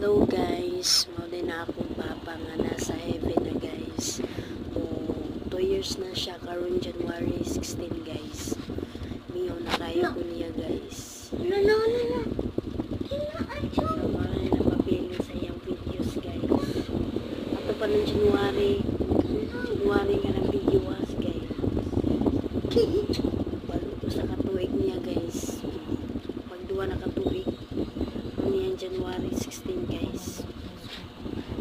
Hello guys, din na akong papa nga nasa heaven na guys. O 2 years na siya karon January 16 guys. Miyo na kayo ko niya guys. No, no, no, no. Ina, So, mga napapili sa iyang videos guys. Ato pa ng January, January nga ng video was guys. Balo ko sa katuig niya guys. Pagduwa na katuig. Ano yan January 16 guys.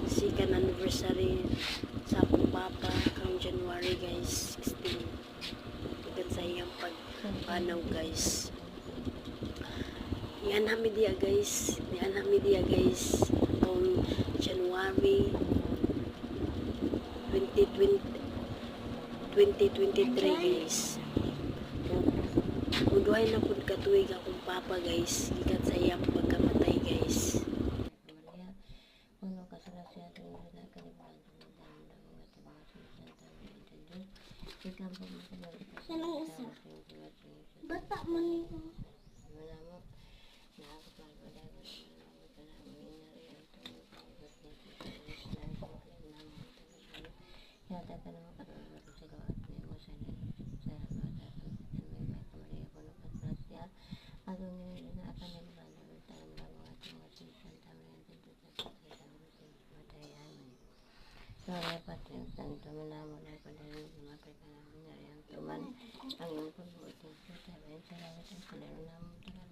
Second anniversary sa akong papa kang January guys 16. Tugan sa iyang pagpanaw guys. Yan hami dia guys. Yan hami dia guys. Kung January 2020 2023 guys. Kung duhay na pud katuig akong papa guys, gikan sa iyang pagkamatay guys. Seneng usah. Bapak menunggu. Algunos por favor, poner una